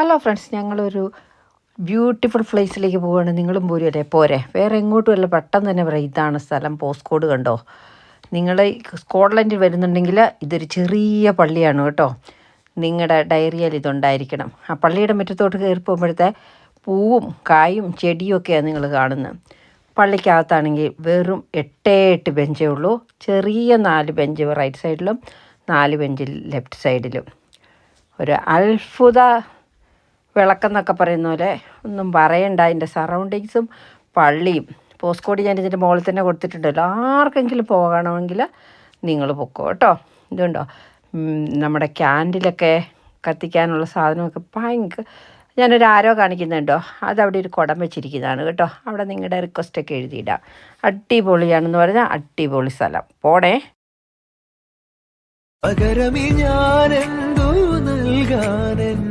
Hello friends ഞങ്ങളൊരു beautiful പ്ലേസിലേക്ക് പോവുകയാണ്. നിങ്ങളും പോരുമല്ലേ പോരെ. വേറെ എങ്ങോട്ടും അല്ല. പെട്ടെന്ന് തന്നെ പറയാം. ഇതാണ് സ്ഥലം. പോസ്റ്റ് കോഡ് കണ്ടോ? നിങ്ങൾ സ്കോട്ട്ലൻഡിൽ വരുന്നുണ്ടെങ്കിൽ ഇതൊരു ചെറിയ പള്ളിയാണ് കേട്ടോ. നിങ്ങളുടെ ഡയറിയിൽ ഇതുണ്ടായിരിക്കണം. ആ പള്ളിയുടെ മുറ്റത്തോട്ട് കയറി പോകുമ്പോഴത്തെ പൂവും കായും ചെടിയും ഒക്കെയാണ് നിങ്ങൾ കാണുന്നത്. പള്ളിക്കകത്താണെങ്കിൽ വെറും എട്ടേ എട്ട് ബെഞ്ചേ ഉള്ളൂ. ചെറിയ നാല് ബെഞ്ച് റൈറ്റ് സൈഡിലും നാല് ബെഞ്ച് ലെഫ്റ്റ് സൈഡിലും ഒരു അത്ഭുത വിളക്കെന്നൊക്കെ പറയുന്ന പോലെ ഒന്നും പറയണ്ട. അതിന്റെ സറൗണ്ടിങ്സും പള്ളിയും. കോഡ് ഞാൻ ഇതിന്റെ മുകളിൽ തന്നെ കൊടുത്തിട്ടുണ്ടല്ലോ ആർക്കെങ്കിലും പോകണമെങ്കിൽ നിങ്ങൾ പൊക്കോ കേട്ടോ. ഇതുണ്ടോ? നമ്മുടെ ക്യാൻഡിലൊക്കെ കത്തിക്കാനുള്ള സാധനമൊക്കെ ഭയങ്കര ഞാനൊരു ആരോ കാണിക്കുന്നുണ്ടോ? അതവിടെ ഒരു കുടം വെച്ചിരിക്കുന്നതാണ് കേട്ടോ. അവിടെ നിങ്ങളുടെ റിക്വസ്റ്റൊക്കെ എഴുതിയിടാം. അടിപൊളിയാണെന്ന് പറഞ്ഞാൽ അടിപൊളി സ്ഥലം. പോണേ. പകരമി ഞാൻ നൽകാനെന്ന്